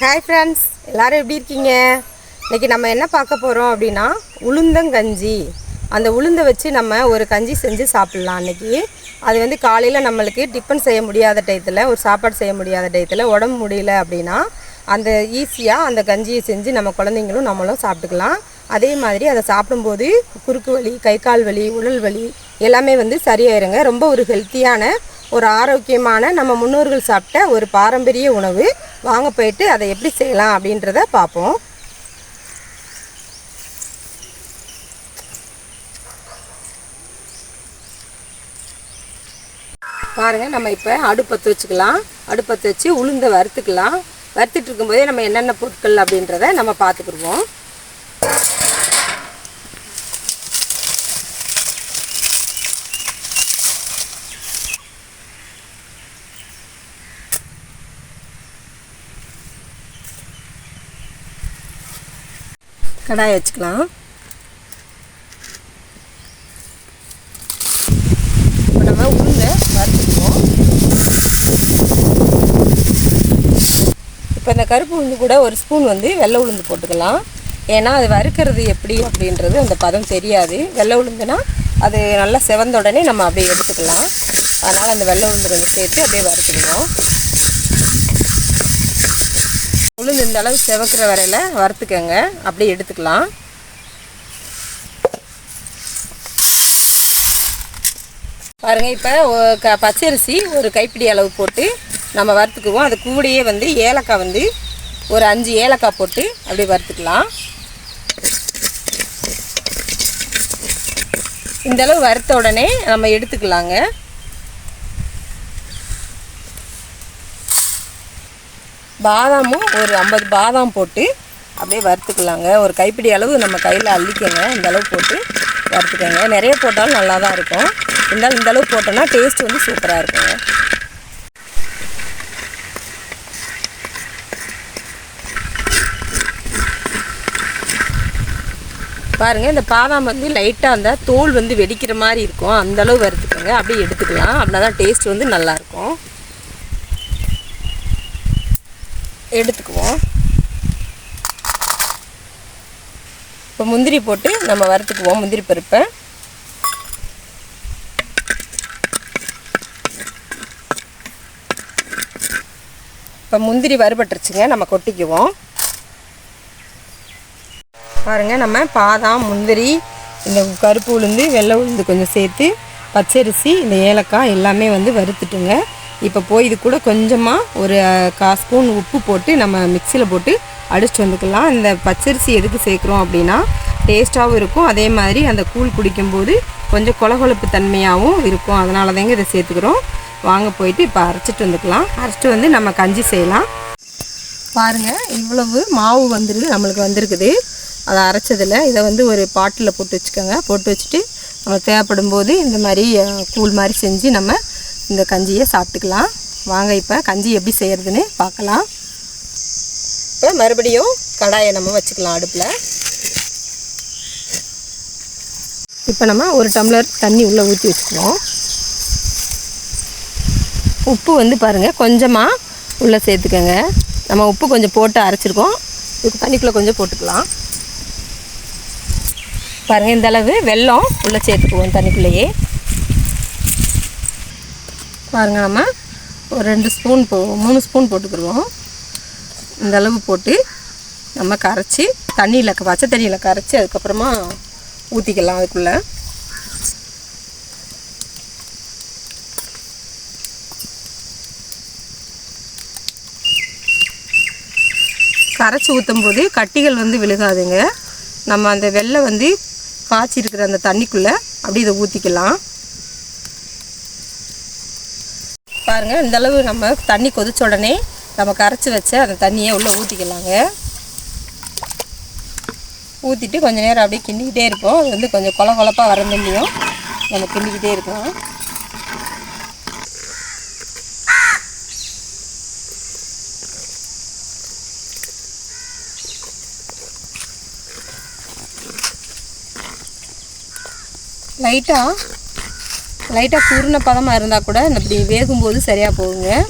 Hi friends எல்லோரும் எப்படி இருக்கீங்க? இன்றைக்கி நம்ம என்ன பார்க்க போகிறோம் அப்படின்னா உளுந்தங்கஞ்சி. அந்த உளுந்தை வச்சு நம்ம ஒரு கஞ்சி செஞ்சு சாப்பிட்லாம் அன்னைக்கு அது வந்து காலையில் நம்மளுக்கு டிஃபன் செய்ய முடியாத டயத்தில் ஒரு சாப்பாடு செய்ய முடியாத டயத்தில் உடம்பு முடியல அப்படின்னா அந்த ஈஸியாக அந்த கஞ்சியை செஞ்சு நம்ம குழந்தைங்களும் நம்மளும் சாப்பிட்டுக்கலாம். அதே மாதிரி அதை சாப்பிடும்போது குறுக்கு வலி கை கால் வலி உடல் வலி எல்லாமே வந்து சரியாயிருங்க. ரொம்ப ஒரு ஹெல்த்தியான ஒரு ஆரோக்கியமான நம்ம முன்னோர்கள் சாப்பிட்ட ஒரு பாரம்பரிய உணவு. வாங்க போயிட்டு அதை எப்படி செய்யலாம் அப்படின்றத பார்ப்போம். பாருங்கள் நம்ம இப்போ அடுப்பத்து வச்சுக்கலாம். அடுப்பத்து வச்சு உளுந்தை வறுத்துக்கலாம். வறுத்துட்டு இருக்கும்போதே நம்ம என்னென்ன பொருட்கள் அப்படின்றத நம்ம பார்த்துக்குருவோம் கடாயை வச்சுக்கலாம். இப்போ நம்ம உளுந்தை வறுத்துக்குவோம். இப்போ இந்த கருப்பு உளுந்து கூட ஒரு ஸ்பூன் வந்து வெள்ளை உளுந்து போட்டுக்கலாம். ஏன்னா அது வறுக்கிறது எப்படி அப்படின்றது அந்த பதம் தெரியாது. வெள்ளை உளுந்துனா அது நல்லா செவந்த உடனே நம்ம அப்படியே எடுத்துக்கலாம். அதனால் அந்த வெள்ளை உளுந்து கொஞ்சம் சேர்த்து அப்படியே வறுத்துக்குவோம் உளுந்து இந்த அளவு செவக்கிற வரையில் வறுத்துக்கங்க. அப்படியே எடுத்துக்கலாம். பாருங்கள் இப்போ க பச்சரிசி ஒரு கைப்பிடி அளவு போட்டு நம்ம வறுத்துக்குவோம். அது கூடையே வந்து ஏலக்காய் வந்து ஒரு அஞ்சு ஏலக்காய் போட்டு அப்படியே வறுத்துக்கலாம். இந்தளவு வறுத்த உடனே நம்ம எடுத்துக்கலாங்க. பாதாமும் ஒரு ஐம்பது பாதாம் போட்டு அப்படியே வறுத்துக்கலாங்க. ஒரு கைப்பிடி அளவு நம்ம கையில் அள்ளிக்கங்க இந்த அளவு போட்டு வறுத்துக்கங்க. நிறைய போட்டாலும் நல்லா தான் இருக்கும். இருந்தாலும் இந்த அளவு போட்டோன்னா டேஸ்ட் வந்து சூப்பராக இருக்குங்க. பாருங்கள் இந்த பாதாம் வந்து லைட்டாக அந்த தோல் வந்து வெடிக்கிற மாதிரி இருக்கும். அந்தளவு வறுத்துக்கோங்க. அப்படியே எடுத்துக்கலாம். அப்படின்னா தான் டேஸ்ட் வந்து நல்லாயிருக்கும் எடுத்துக்குவோம். இப்போ முந்திரி போட்டு நம்ம வறுத்துக்குவோம் முந்திரி பருப்பை. இப்போ முந்திரி வறுபட்டுருச்சுங்க நம்ம கொட்டிக்குவோம். பாருங்கள் நம்ம பாதாம் முந்திரி இந்த கருப்பு உளுந்து வெள்ளை உளுந்து கொஞ்சம் சேர்த்து பச்சரிசி இந்த ஏலக்காய் எல்லாமே வந்து வறுத்துட்டுங்க. இப்போ போய் இது கூட கொஞ்சமாக ஒரு கா ஸ்பூன் உப்பு போட்டு நம்ம மிக்சியில் போட்டு அடிச்சுட்டு வந்துக்கலாம். இந்த பச்சரிசி எதுக்கு சேர்க்குறோம் அப்படின்னா டேஸ்ட்டாகவும் இருக்கும். அதே மாதிரி அந்த கூழ் குடிக்கும்போது கொஞ்சம் கொலகொலப்பு தன்மையாகவும் இருக்கும். அதனால தாங்க இதை சேர்த்துக்கிறோம். வாங்க போயிட்டு இப்போ அரைச்சிட்டு வந்துக்கலாம். அரைச்சிட்டு வந்து நம்ம கஞ்சி செய்யலாம். பாருங்கள் இவ்வளவு மாவு வந்துருக்கு நம்மளுக்கு வந்திருக்குது. அதை அரைச்சதில் இதை வந்து ஒரு பாட்டில் போட்டு வச்சுக்கோங்க. போட்டு வச்சுட்டு நம்ம தேவைப்படும் போது இந்த மாதிரி கூழ் மாதிரி செஞ்சு நம்ம இந்த கஞ்சியை சாப்பிட்டுக்கலாம். வாங்க இப்போ கஞ்சி எப்படி செய்கிறதுன்னு பார்க்கலாம். இப்போ மறுபடியும் கடாயை நம்ம வச்சுக்கலாம் அடுப்பில். இப்போ நம்ம ஒரு டம்ளர் தண்ணி உள்ளே ஊற்றி வச்சுக்குவோம். உப்பு வந்து பாருங்கள் கொஞ்சமாக உள்ளே சேர்த்துக்கோங்க. நம்ம உப்பு கொஞ்சம் போட்டு அரைச்சிருக்கோம். இதுக்கு தண்ணிக்குள்ளே கொஞ்சம் போட்டுக்கலாம். பாருங்கள் இந்த அளவு வெல்லம் உள்ளே சேர்த்துக்குவோம் தண்ணிக்குள்ளேயே. பாருங்கள் நம்ம. ஒரு ரெண்டு ஸ்பூன் போ மூணு ஸ்பூன் போட்டுக்கிடுவோம் இந்தளவு போட்டு நம்ம கரைச்சி தண்ணியில் பச்சை தண்ணியில் கரைச்சி அதுக்கப்புறமா ஊற்றிக்கலாம் அதுக்குள்ளே. கரைச்சி ஊற்றும் போது கட்டிகள் வந்து விழுகாதுங்க. நம்ம அந்த வெள்ளை வந்து காய்ச்சி இருக்கிற அந்த தண்ணிக்குள்ளே அப்படி இதை ஊற்றிக்கலாம் பாருங்கள் இந்த அளவு நம்ம தண்ணி கொதிச்ச உடனே நம்ம கரைச்சி வச்ச அந்த தண்ணியை உள்ளே ஊற்றிக்கலாங்க ஊற்றிட்டு கொஞ்சம் நேரம் அப்படியே கிண்டிக்கிட்டே இருப்போம். அது வந்து கொஞ்சம் கொல கொலப்பாக வர தண்ணியும் நம்ம கிண்டிக்கிட்டே இருக்கலாம். லைட்டாக லைட்டாக குருண பதமாக இருந்தால் கூட இந்த இப்படி வேகும்போது சரியாக போகுங்க.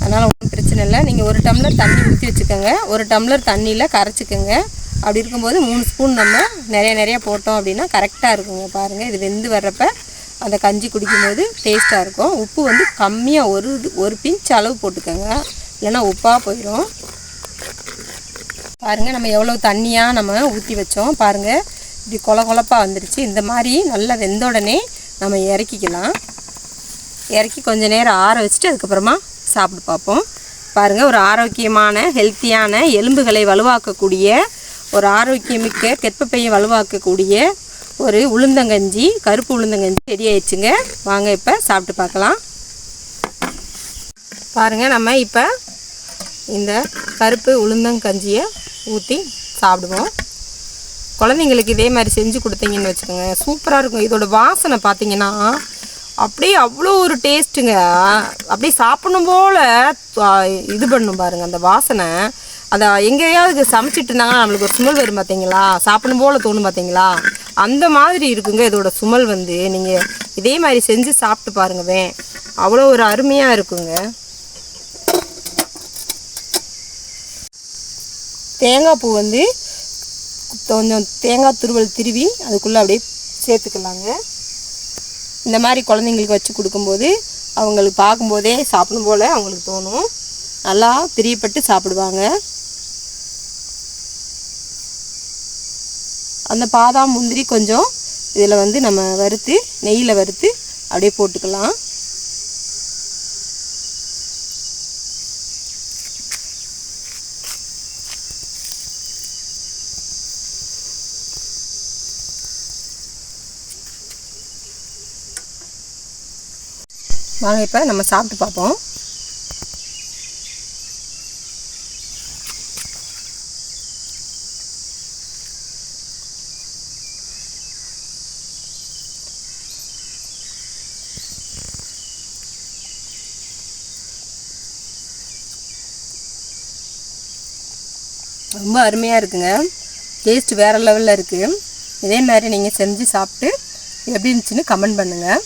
அதனால் ஒன்றும் பிரச்சனை இல்லை. நீங்கள் ஒரு டம்ளர் தண்ணி ஊற்றி வச்சுக்கோங்க. ஒரு டம்ளர் தண்ணியில் கரைச்சிக்கோங்க. அப்படி இருக்கும்போது மூணு ஸ்பூன் நம்ம நிறைய நிறைய போட்டோம் அப்படின்னா கரெக்டாக இருக்குங்க. பாருங்கள் இது வெந்து வர்றப்ப அந்த கஞ்சி குடிக்கும்போது டேஸ்ட்டாக இருக்கும். உப்பு வந்து கம்மியாக ஒரு இது- ஒரு பிஞ்ச் அளவு போட்டுக்கோங்க. இல்லைன்னா உப்பாக போயிடும் பாருங்கள் நம்ம எவ்வளோ தண்ணியாக நம்ம ஊற்றி வச்சோம். பாருங்கள் இப்படி கொல கொலப்பாக வந்துருச்சு. இந்த மாதிரி நல்லா வெந்த உடனே நம்ம இறக்கிக்கலாம். இறக்கி கொஞ்ச நேரம் ஆற வச்சுட்டு அதுக்கப்புறமா சாப்பிட்டு பார்ப்போம். பாருங்கள் ஒரு ஆரோக்கியமான ஹெல்த்தியான எலும்புகளை வலுவாக்கக்கூடிய ஒரு ஆரோக்கியமிக்க கெற்பப்பையை வலுவாக்கக்கூடிய ஒரு உளுந்தங்கஞ்சி கருப்பு உளுந்தங்கஞ்சி ரெடி ஆயிடுச்சுங்க. வாங்க இப்போ சாப்பிட்டு பார்க்கலாம். பாருங்கள் நம்ம இப்போ இந்த கருப்பு உளுந்தங்கஞ்சியை ஊற்றி சாப்பிடுவோம். குழந்தைங்களுக்கு இதே மாதிரி செஞ்சு கொடுத்தீங்கன்னு வச்சுக்கோங்க. சூப்பராக இருக்கும். இதோட வாசனை பார்த்தீங்கன்னா அப்படியே அவ்வளோ ஒரு டேஸ்ட்டுங்க. அப்படியே சாப்பிடணும் போல் இது பண்ணும் பாருங்கள் அந்த வாசனை. அதை எங்கேயாவது சமைச்சிட்டு இருந்தாங்கன்னா நம்மளுக்கு ஒரு சுமல் வரும் பார்த்தீங்களா? சாப்பிடணும் போல் தோணும் பார்த்தீங்களா? அந்த மாதிரி இருக்குங்க இதோட சுமல் வந்து. நீங்கள் இதே மாதிரி செஞ்சு சாப்பிட்டு பாருங்கவே அவ்வளோ ஒரு அருமையாக இருக்குங்க. தேங்காய் பூ வந்து கொஞ்சம் தேங்காய் துருவல் திருவி அதுக்குள்ளே அப்படியே சேர்த்துக்கலாங்க. இந்த மாதிரி குழந்தைங்களுக்கு வச்சு கொடுக்கும்போது அவங்களுக்கு பார்க்கும்போதே சாப்பிடும் போல் அவங்களுக்கு தோணும். நல்லா பிரியப்பட்டு சாப்பிடுவாங்க. அந்த பாதாம் முந்திரி கொஞ்சம் இதில் வந்து நம்ம வறுத்து நெய்யில் வறுத்து அப்படியே போட்டுக்கலாம். வாங்க இப்போ நம்ம சாப்பிட்டு பார்ப்போம். ரொம்ப அருமையாக இருக்குங்க. டேஸ்ட் வேறு லெவலில் இருக்குது இதே மாதிரி நீங்கள் செஞ்சு சாப்பிட்டு எப்படி இருந்துச்சுன்னு கமெண்ட் பண்ணுங்கள்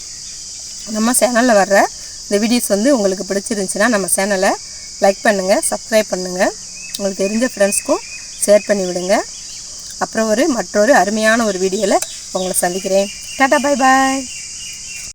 நம்ம சேனலில் வர்ற இந்த வீடியோஸ் வந்து உங்களுக்கு பிடிச்சிருந்துச்சின்னா நம்ம சேனலை லைக் பண்ணுங்கள் சப்ஸ்கிரைப் பண்ணுங்கள் உங்களுக்கு தெரிஞ்ச ஃப்ரெண்ட்ஸ்க்கும் ஷேர் பண்ணி விடுங்க. அப்புறம் ஒரு மற்றொரு அருமையான ஒரு வீடியோவில் உங்களை சந்திக்கிறேன். Tata bye bye